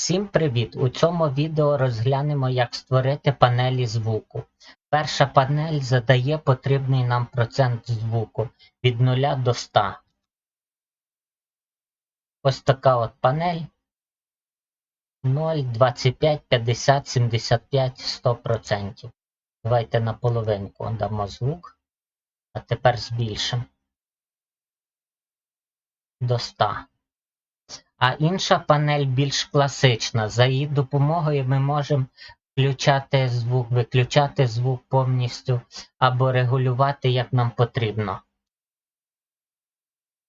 Всім привіт! У цьому відео розглянемо, як створити панелі звуку. Перша панель задає потрібний нам процент звуку від 0 до 100. Ось така от панель 0, 25, 50, 75, 100%. Давайте на половинку дамо звук. А тепер збільшимо до 100. А інша панель більш класична. За її допомогою ми можемо включати звук, виключати звук повністю або регулювати, як нам потрібно.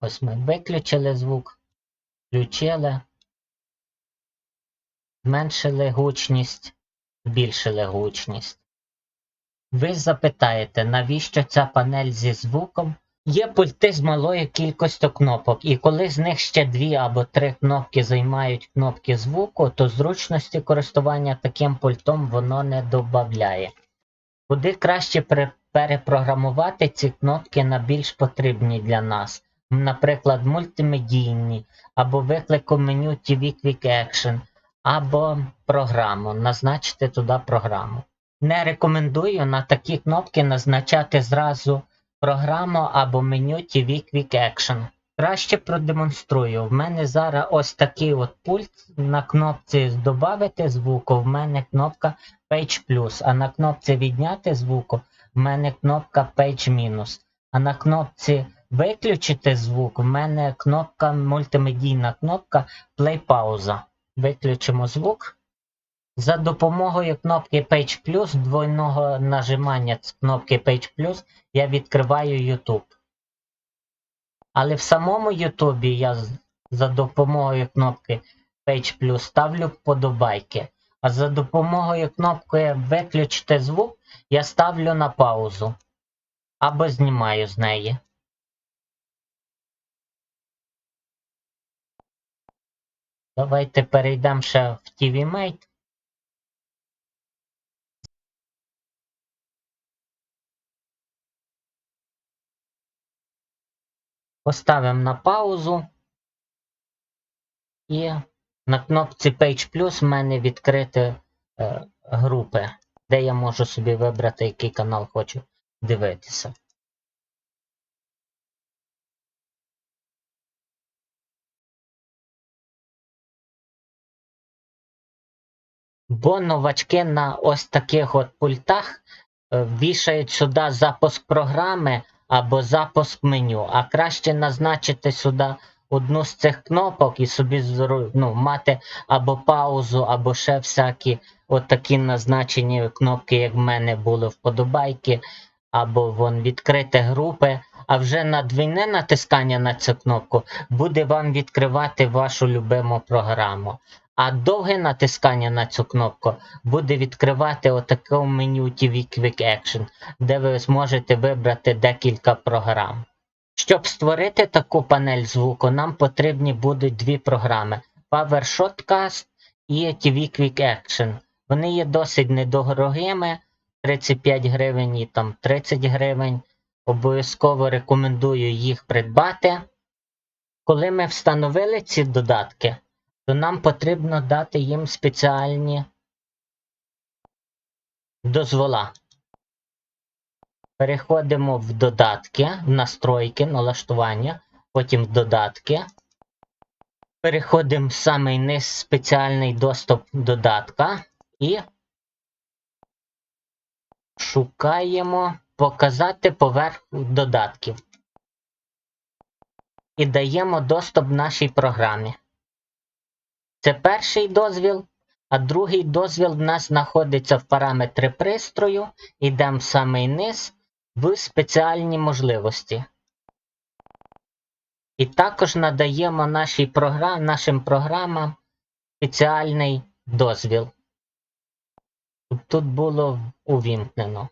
Ось ми виключили звук, включили, зменшили гучність, збільшили гучність. Ви запитаєте, навіщо ця панель зі звуком? Є пульти з малою кількістю кнопок, і коли з них ще дві або три кнопки займають кнопки звуку, то зручності користування таким пультом воно не додає. Куди краще перепрограмувати ці кнопки на більш потрібні для нас, наприклад, мультимедійні, або виклику меню TV Quick Action, або програму, назначити туди програму. Не рекомендую на такі кнопки назначати зразу програму або меню TV Quick Action. Краще продемонструю. В мене зараз ось такий от пульт. На кнопці Добавити звуку, в мене кнопка Page Plus, а на кнопці Відняти звуку в мене кнопка Page Minus. А на кнопці Виключити звук в мене кнопка мультимедійна кнопка Play пауза. Виключимо звук. За допомогою кнопки Page Plus, двойного нажимання з кнопки Page Plus я відкриваю YouTube. Але в самому YouTube я за допомогою кнопки Page Plus ставлю вподобайки. А за допомогою кнопки Виключити звук я ставлю на паузу або знімаю з неї. Давайте перейдемо ще в TV Поставимо на паузу. І на кнопці Page Plus в мене відкриті е, групи, де я можу собі вибрати, який канал хочу дивитися. Бо новачки на ось таких от пультах е, вішають сюди запуск програми або запуск меню, а краще назначити сюди одну з цих кнопок і собі ну, мати або паузу, або ще всякі отакі назначені кнопки, як в мене були вподобайки, або вон відкрити групи. А вже на двійне натискання на цю кнопку буде вам відкривати вашу любиму програму. А довге натискання на цю кнопку буде відкривати отаке меню TV Quick Action, де ви зможете вибрати декілька програм. Щоб створити таку панель звуку, нам потрібні будуть дві програми: PowerShot Cast і TV Quick Action. Вони є досить недорогими, 35 гривень і там 30 гривень. Обов'язково рекомендую їх придбати. Коли ми встановили ці додатки, то нам потрібно дати їм спеціальні дозвола. Переходимо в додатки, настройки, налаштування, потім в додатки. Переходимо в самий низ спеціальний доступ додатка і шукаємо показати поверх додатків. І даємо доступ нашій програмі. Це перший дозвіл, а другий дозвіл в нас знаходиться в параметри пристрою. Йдемо в самий низ в спеціальні можливості. І також надаємо нашій програм, нашим програмам спеціальний дозвіл. Тут було увімкнено.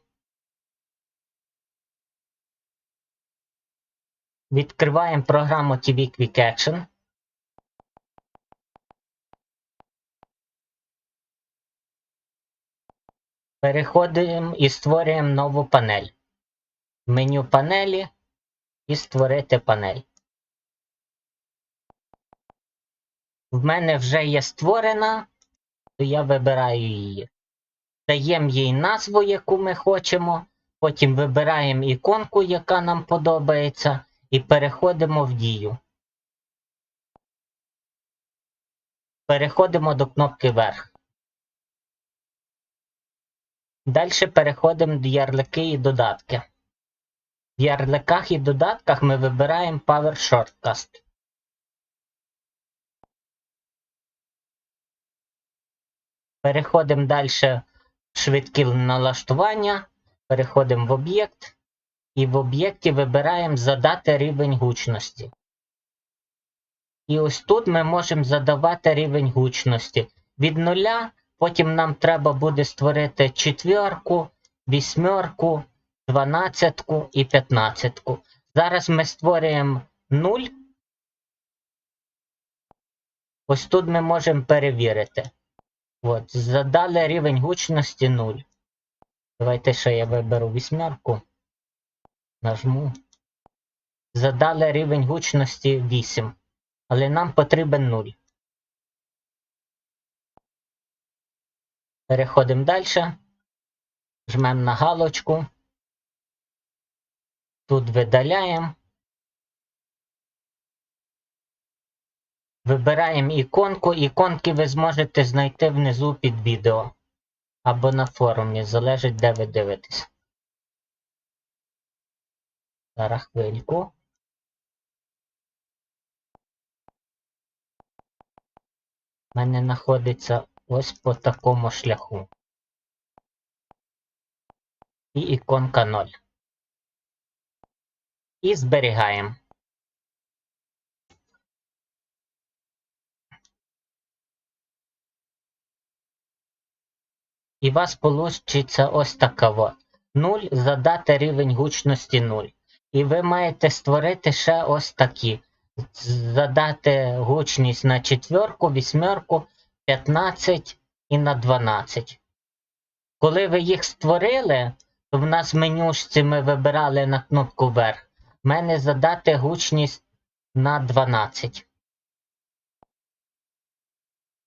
Відкриваємо програму TV Quick Action. Переходимо і створюємо нову панель. Меню панелі і створити панель. в мене вже є створена, то я вибираю її. Даємо їй назву, яку ми хочемо. Потім вибираємо іконку, яка нам подобається, і переходимо в дію. Переходимо до кнопки вверх. Далі переходимо до ярлики і додатки. В ярликах і додатках ми вибираємо Power Shortcast. Переходимо далі в швидкі налаштування, переходимо в об'єкт і в об'єкті вибираємо задати рівень гучності. І ось тут ми можемо задавати рівень гучності від нуля, потім нам треба буде створити четверку, вісьмерку, дванадцятку і п'ятнадцятку. Зараз ми створюємо 0. Ось тут ми можемо перевірити. От, задали рівень гучності 0. Давайте ще я виберу вісьмерку. Нажму. Задали рівень гучності 8. Але нам потрібен 0. Переходимо далі. Жмемо на галочку. Тут видаляємо. Вибираємо іконку. Іконки ви зможете знайти внизу під відео. Або на форумі, залежить де ви дивитесь. Зараз хвильку. У мене знаходиться ось по такому шляху. І іконка 0. І зберігаємо. І у вас вийде ось така от. 0 задати рівень гучності 0. І ви маєте створити ще ось такі. Задати гучність на четверку, вісьмерку, 15 і на 12. Коли ви їх створили, то в нас в менюшці ми вибирали на кнопку вверх. В мене задати гучність на 12.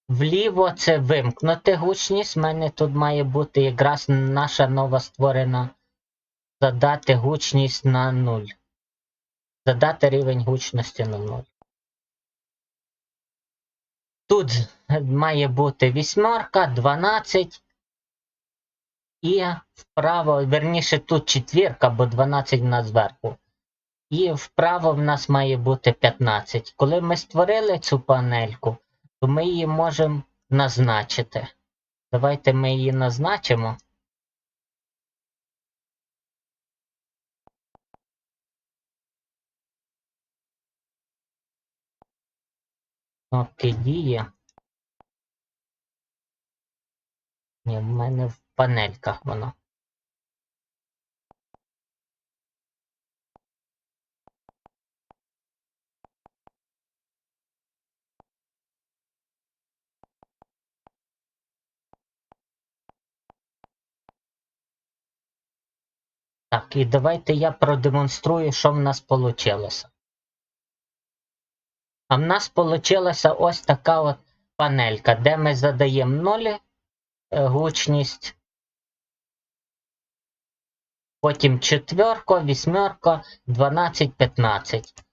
Вліво це вимкнути гучність. У мене тут має бути якраз наша нова створена задати гучність на 0. Задати рівень гучності на 0. Тут має бути вісьмерка, 12. І вправо, верніше, тут четвірка, бо 12 в нас зверху. І вправо в нас має бути 15. Коли ми створили цю панельку, то ми її можемо назначити. Давайте ми її назначимо. Кнопки дії. Ні, в мене в панельках воно. Так, і давайте я продемонструю, що в нас вийшло. А в нас вийшла ось така от панелька, де ми задаємо 0 е, гучність. Потім четверка, вісьмерка, 12, 15.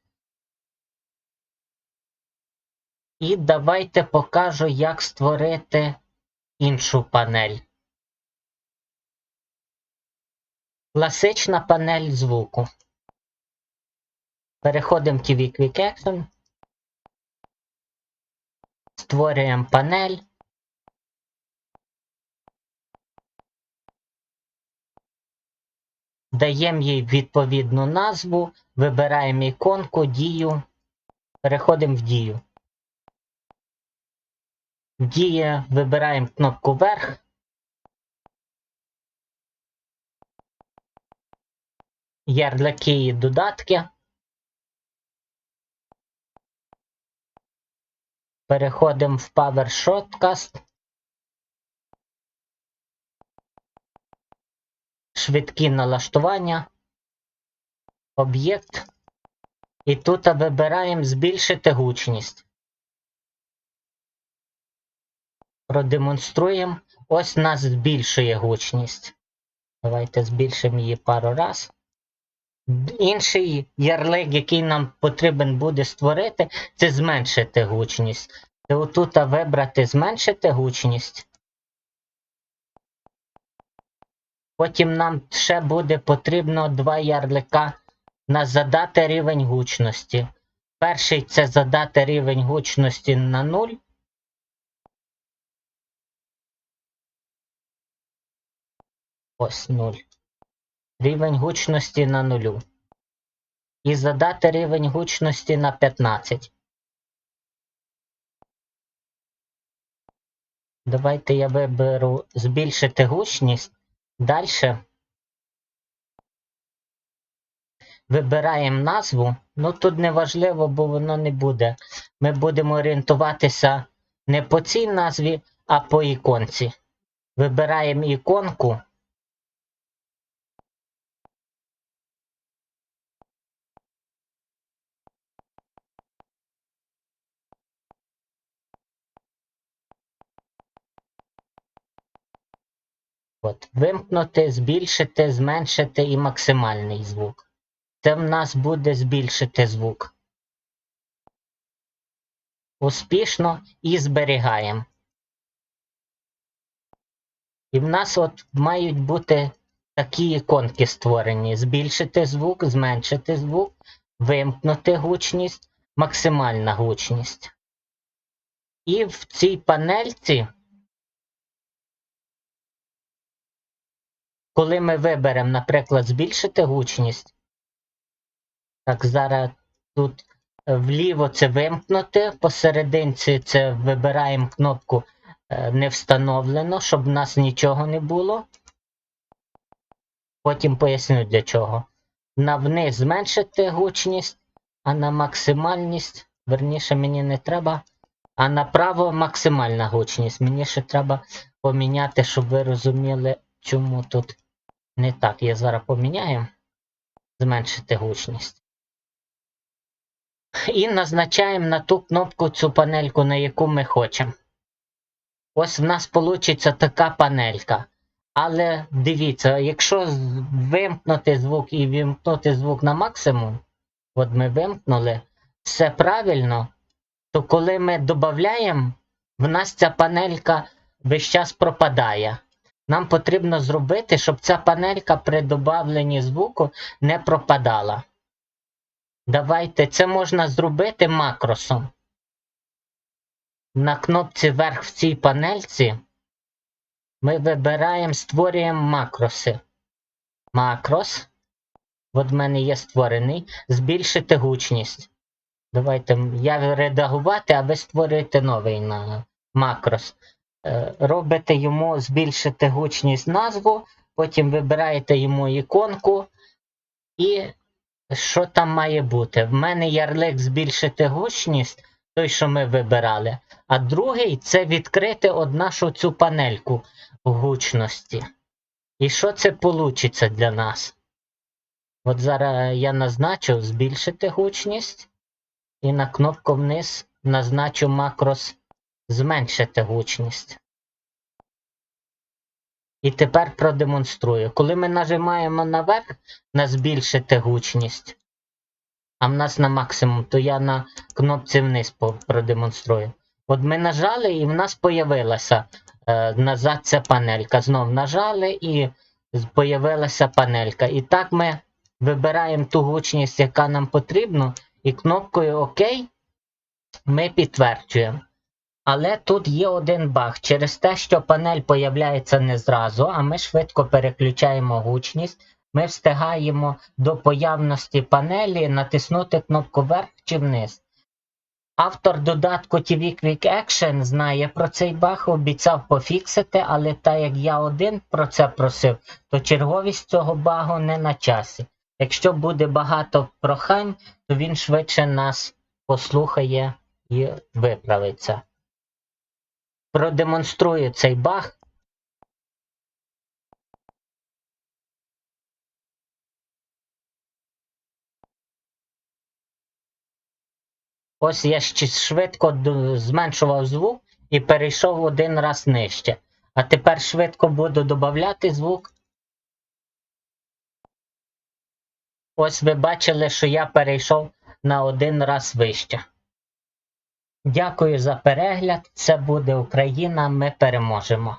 І давайте покажу, як створити іншу панель. Класична панель звуку. Переходимо в TV Action. Створюємо панель. Даємо їй відповідну назву, вибираємо іконку, дію, переходимо в дію. В дії вибираємо кнопку вверх. Ярлики і додатки. Переходимо в Power Shortcast. Швидкі налаштування. Об'єкт. І тут вибираємо збільшити гучність. продемонструємо. Ось нас збільшує гучність. Давайте збільшимо її пару раз. Інший ярлик, який нам потрібен буде створити, це зменшити гучність. Це отут вибрати зменшити гучність. Потім нам ще буде потрібно два ярлика на задати рівень гучності. Перший це задати рівень гучності на 0. Ось 0. Рівень гучності на 0. І задати рівень гучності на 15. Давайте я виберу збільшити гучність. Далі вибираємо назву. Ну тут не важливо, бо воно не буде. Ми будемо орієнтуватися не по цій назві, а по іконці. Вибираємо іконку. От, вимкнути, збільшити, зменшити і максимальний звук. Це в нас буде збільшити звук. Успішно і зберігаємо. І в нас от мають бути такі іконки створені: збільшити звук, зменшити звук, вимкнути гучність, максимальна гучність. І в цій панельці. Коли ми виберемо, наприклад, збільшити гучність, так, зараз тут вліво це вимкнути, посерединці це вибираємо кнопку е, не встановлено, щоб в нас нічого не було. Потім поясню для чого. На вниз зменшити гучність, а на максимальність, верніше мені не треба. А направо максимальна гучність. Мені ще треба поміняти, щоб ви розуміли, чому тут. Не так, я зараз поміняю. Зменшити гучність. І назначаємо на ту кнопку цю панельку, на яку ми хочемо. Ось в нас вийде така панелька. Але дивіться, якщо вимкнути звук і вимкнути звук на максимум, от ми вимкнули, все правильно, то коли ми додаємо, в нас ця панелька весь час пропадає. Нам потрібно зробити, щоб ця панелька при додавленні звуку не пропадала. Давайте це можна зробити макросом. На кнопці вверх в цій панельці ми вибираємо, створюємо макроси. Макрос. От в мене є створений. Збільшити гучність. Давайте я редагувати, а ви створюєте новий макрос. Е, робите йому збільшити гучність назву, потім вибираєте йому іконку. І що там має бути? В мене ярлик збільшити гучність, той, що ми вибирали. А другий це відкрити од нашу цю панельку гучності. І що це вийде для нас? От зараз я назначу збільшити гучність. І на кнопку вниз назначу макрос зменшити гучність. І тепер продемонструю. Коли ми нажимаємо наверх на збільшити гучність, а в нас на максимум, то я на кнопці вниз продемонструю. От ми нажали, і в нас появилася е, назад ця панелька. Знов нажали і появилася панелька. І так ми вибираємо ту гучність, яка нам потрібна, і кнопкою ОК ми підтверджуємо. Але тут є один баг. Через те, що панель появляється не зразу, а ми швидко переключаємо гучність, ми встигаємо до появності панелі натиснути кнопку вверх чи вниз. Автор додатку TV Quick Action знає про цей баг, обіцяв пофіксити, але так як я один про це просив, то черговість цього багу не на часі. Якщо буде багато прохань, то він швидше нас послухає і виправиться продемонструю цей баг. Ось я ще швидко зменшував звук, і перейшов один раз нижче. А тепер швидко буду додати звук. Ось ви бачили, що я перейшов на один раз вище. Дякую за перегляд. Це буде Україна. Ми переможемо.